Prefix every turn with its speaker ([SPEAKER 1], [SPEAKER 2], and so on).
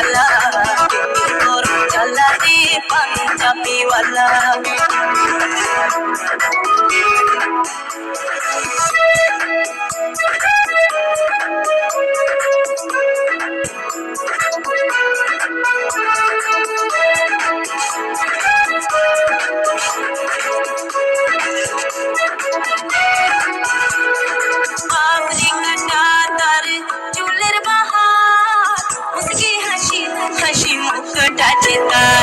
[SPEAKER 1] वाला तोर चला दे पंजाबी वाला Cita-cita